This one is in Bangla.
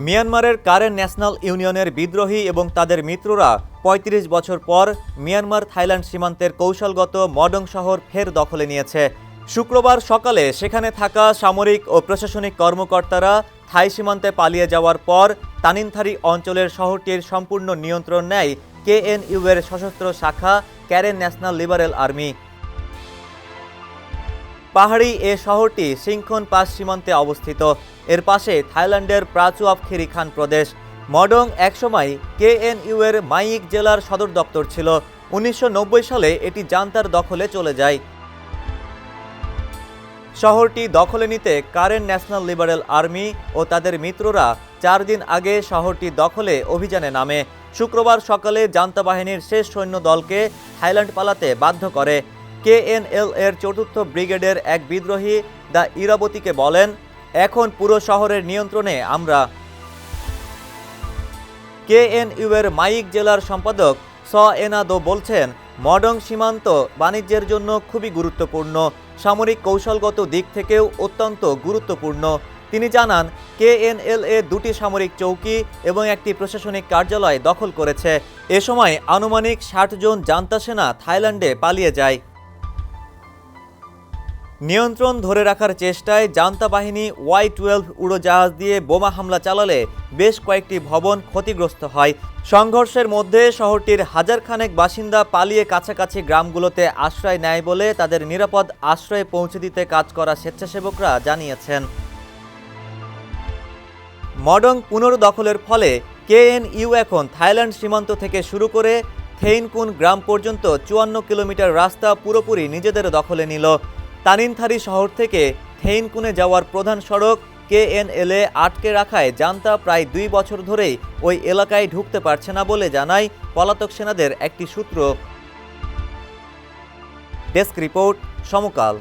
মিয়ানমারের কারেন ন্যাশনাল ইউনিয়নের বিদ্রোহী এবং তাদের মিত্ররা ৩৫ বছর পর মিয়ানমার থাইল্যান্ড সীমান্তের কৌশলগত মডং শহর ফের দখলে নিয়েছে। শুক্রবার সকালে সেখানে থাকা সামরিক ও প্রশাসনিক কর্মকর্তারা থাই সীমান্তে পালিয়ে যাওয়ার পর তানিনথারি অঞ্চলের শহরটির সম্পূর্ণ নিয়ন্ত্রণ নেয় কেএনইউ এর সশস্ত্র শাখা ক্যারেন ন্যাশনাল লিবারেল আর্মি। পাহাড়ি এ শহরটি সিংখন পাস সীমান্তে অবস্থিত। এর পাশে থাইল্যান্ডের প্রাচুয়াপ খিরিখান প্রদেশ। মডং একসময় কেএনইউ এর মাইক জেলার সদর দপ্তর ছিল। উনিশশো নব্বই সালে এটি জান্তার দখলে চলে যায়। শহরটি দখলে নিতে কারেন ন্যাশনাল লিবারেল আর্মি ও তাদের মিত্ররা চার দিন আগে শহরটি দখলে অভিযানে নামে। শুক্রবার সকালে জান্তা বাহিনীর শেষ সৈন্য দলকে থাইল্যান্ড পালাতে বাধ্য করে। কেএনএল এর চতুর্থ ব্রিগেডের এক বিদ্রোহী দ্য ইরাবতীকে বলেন এখন পুরো শহরের নিয়ন্ত্রণে আমরা। কেএনইউ মাইক জেলার সম্পাদক স এনাদো বলছেন, মডং সীমান্ত বাণিজ্যের জন্য খুবই গুরুত্বপূর্ণ। সামরিক কৌশলগত দিক থেকেও অত্যন্ত গুরুত্বপূর্ণ। তিনি জানান কেএনএল এ দুটি সামরিক চৌকি এবং একটি প্রশাসনিক কার্যালয় দখল করেছে। এ সময় আনুমানিক ষাট জন জান্তা সেনা থাইল্যান্ডে পালিয়ে যায়। নিয়ন্ত্রণ ধরে রাখার চেষ্টায় জান্তা বাহিনী ওয়াই টুয়েলভ উড়োজাহাজ দিয়ে বোমা হামলা চালালে বেশ কয়েকটি ভবন ক্ষতিগ্রস্ত হয়। সংঘর্ষের মধ্যে শহরটির হাজারখানেক বাসিন্দা পালিয়ে কাছাকাছি গ্রামগুলোতে আশ্রয় নেয় বলে তাদের নিরাপদ আশ্রয়ে পৌঁছে দিতে কাজ করা স্বেচ্ছাসেবকরা জানিয়েছেন। মডং পুনর্দখলের ফলে কেএনইউ এখন থাইল্যান্ড সীমান্ত থেকে শুরু করে থেইনকুন গ্রাম পর্যন্ত চুয়ান্ন কিলোমিটার রাস্তা পুরোপুরি নিজেদের দখলে নিল। তানিনথারি শহর থেকে থেইনকুনে যাওয়ার প্রধান সড়ক কেএনএলএ আটকে রাখায় জান্তা প্রায় দুই বছর ধরেই ওই এলাকায় ঢুকতে পারছে না বলে জানায় পলাতক সেনাদের একটি সূত্র। Desk report Samakal.